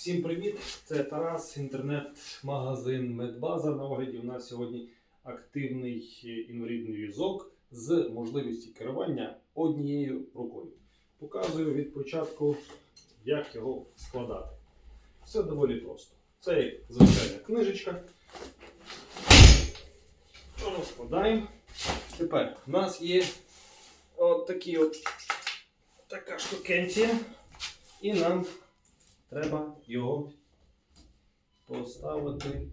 Всім привіт! Це Тарас, інтернет-магазин Медбаза. На огляді у нас сьогодні активний інвалідний візок з можливістю керування однією рукою. Показую від початку, як його складати. Все доволі просто. Це звичайна книжечка. Розкладаємо. Тепер у нас є от такі от така штукенція, і нам треба його поставити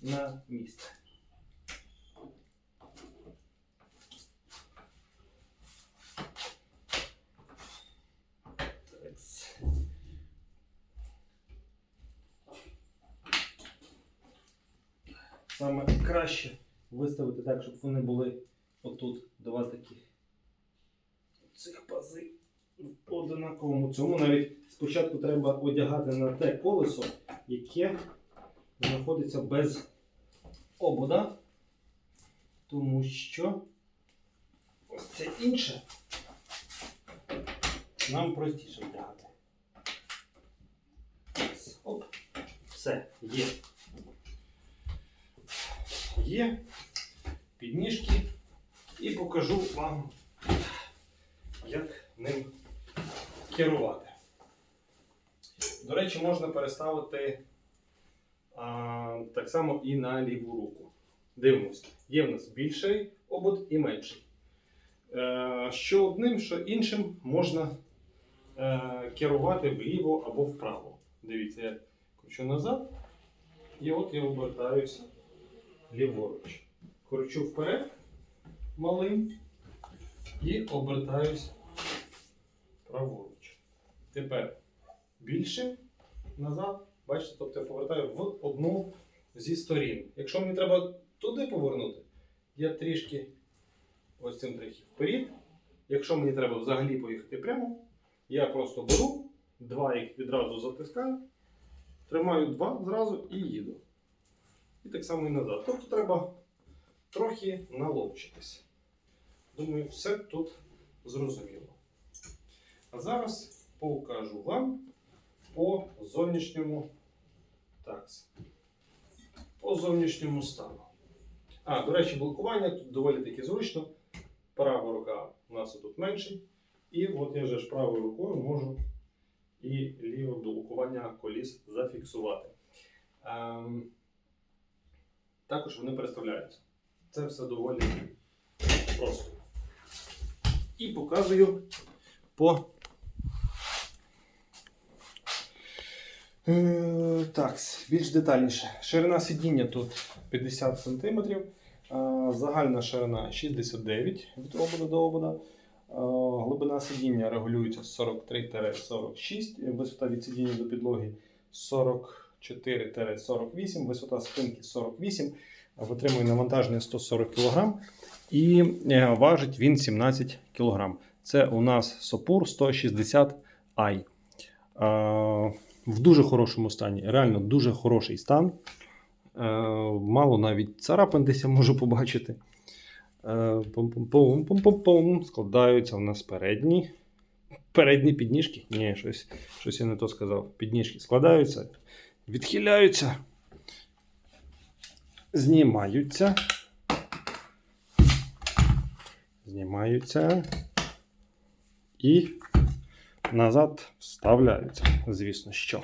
на місце. Саме краще виставити так, щоб вони були отут два таких цих пази в одинаковому цьому. Навіть спочатку треба одягати на те колесо, яке знаходиться без обода, тому що ось це інше нам простіше вдягати. Оп, все, є. Є підніжки і покажу вам, як ним керувати. До речі, можна переставити а, так само і на ліву руку. Дивимось, є в нас більший обод і менший. Е, що одним, що іншим можна е, керувати вліво або вправо. Дивіться, я кручу назад. І от я обертаюся ліворуч. Кручу вперед малим і обертаюсь праворуч. Тепер більше назад, бачите, тобто я повертаю в одну зі сторін. Якщо мені треба туди повернути, я трішки ось цим трохи вперед. Якщо мені треба взагалі поїхати прямо, я просто беру, два їх відразу затискаю, тримаю два зразу і їду. І так само і назад. Тобто треба трохи наловчитись. Думаю, все тут зрозуміло. А зараз покажу вам по зовнішньому такс. По зовнішньому стану. А, до речі, блокування тут доволі таки зручно. Права рука у нас тут менший. І от я вже ж правою рукою можу і ліве блокування коліс зафіксувати. Ем, також вони переставляються. Це все доволі просто. І показую по. Так, більш детальніше. Ширина сидіння тут 50 см, загальна ширина 69 від обода до обода. Е, Глибина сидіння регулюється 43-46, висота від сидіння до підлоги 44-48, висота спинки 48, витримує навантаження 140 кг і е, важить він 17 кг. Це у нас Сопур 160 i. В дуже хорошому стані, реально дуже хороший стан. Е, Мало навіть царапин десь я можу побачити. Е, Пум-пум-пум-пум-пум-пум. Складаються у нас передні. Передні підніжки. Ні, щось, щось я не то сказав. Підніжки складаються, відхиляються, знімаються. Знімаються і назад вставляються, звісно що.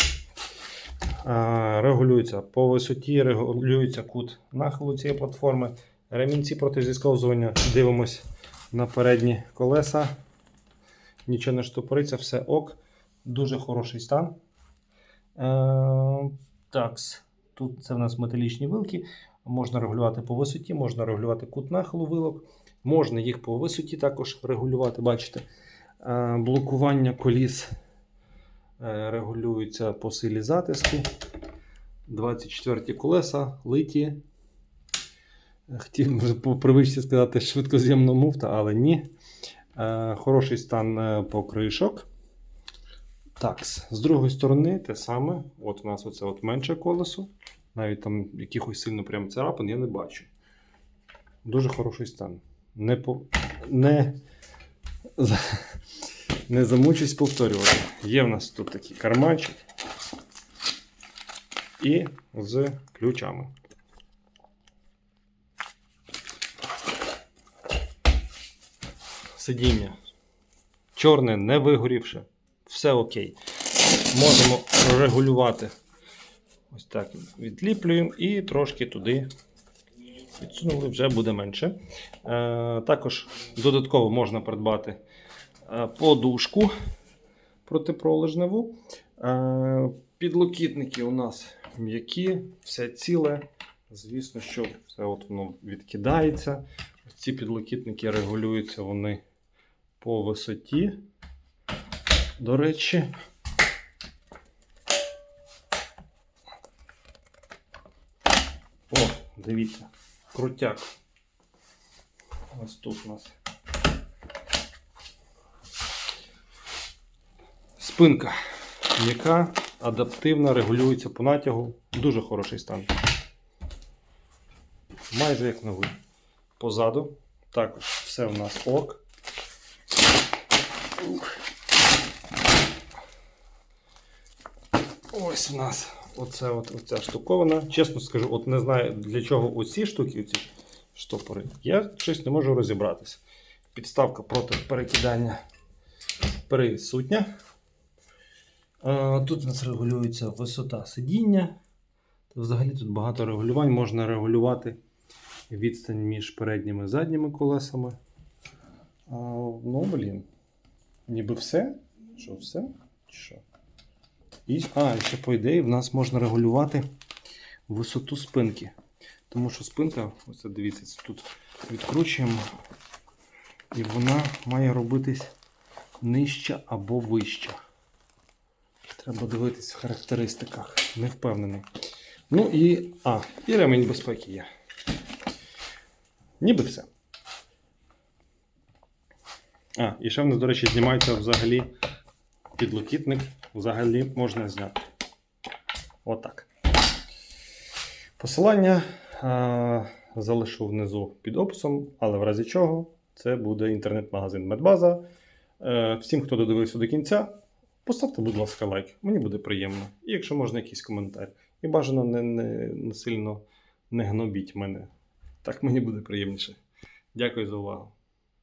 Регулюється по висоті, регулюється кут нахилу цієї платформи. Ремінці проти зісковзування. Дивимось на передні колеса. Нічого не штопориться, все ок. Дуже хороший стан. Е, такс. Тут це в нас металічні вилки. Можна регулювати по висоті, можна регулювати кут нахилу вилок. Можна їх по висоті також регулювати, бачите. Е, Блокування коліс е, регулюється по силі затиску. 24 колеса, литі. Хотів вже по привичці сказати швидкоз'ємна муфта, але ні. Е, Хороший стан покришок. Так, з другої сторони те саме. От у нас оце от менше колесо. Навіть там якихось сильно прям царапин я не бачу. Дуже хороший стан. Не, по... не... не замучусь повторювати. Є в нас тут такий карманчик. і з ключами. Сидіння. Чорне, не вигорівше. Все окей. Можемо регулювати. Ось так відліплюємо і трошки туди підсунули, вже буде менше. Е, також додатково можна придбати е, подушку протипролежневу. Е, підлокітники у нас м'які, все ціле. Звісно, що все от воно відкидається. Ось ці підлокітники регулюються вони по висоті. До речі, О, дивіться, крутяк. Ось тут у нас. Спинка, яка адаптивно регулюється по натягу. Дуже хороший стан. Майже як новий. Позаду. Також все в нас ок. Ось у нас оце от, оця штуковина. Чесно скажу, от не знаю для чого оці штуки, оці штопори. Я щось не можу розібратися. Підставка проти перекидання присутня. Тут у нас регулюється висота сидіння. Взагалі тут багато регулювань. Можна регулювати відстань між передніми і задніми колесами. Ну, блін. Ніби все? Що, все? Що? І, а, ще по ідеї в нас можна регулювати висоту спинки. Тому що спинка, ось це дивіться, тут відкручуємо, і вона має робитись нижча або вища. Треба дивитись в характеристиках. Не впевнений. Ну і. А, і ремень безпеки є. Ніби все. А, і ще в нас, до речі, знімається взагалі підлокітник. Взагалі можна зняти. Отак. Посилання а, залишу внизу під описом, але в разі чого це буде інтернет-магазин Медбаза. Е, всім, хто додивився до кінця, поставте, будь ласка, лайк. Мені буде приємно. І якщо можна, якийсь коментар. І бажано не, не, не сильно не гнобіть мене. Так мені буде приємніше. Дякую за увагу.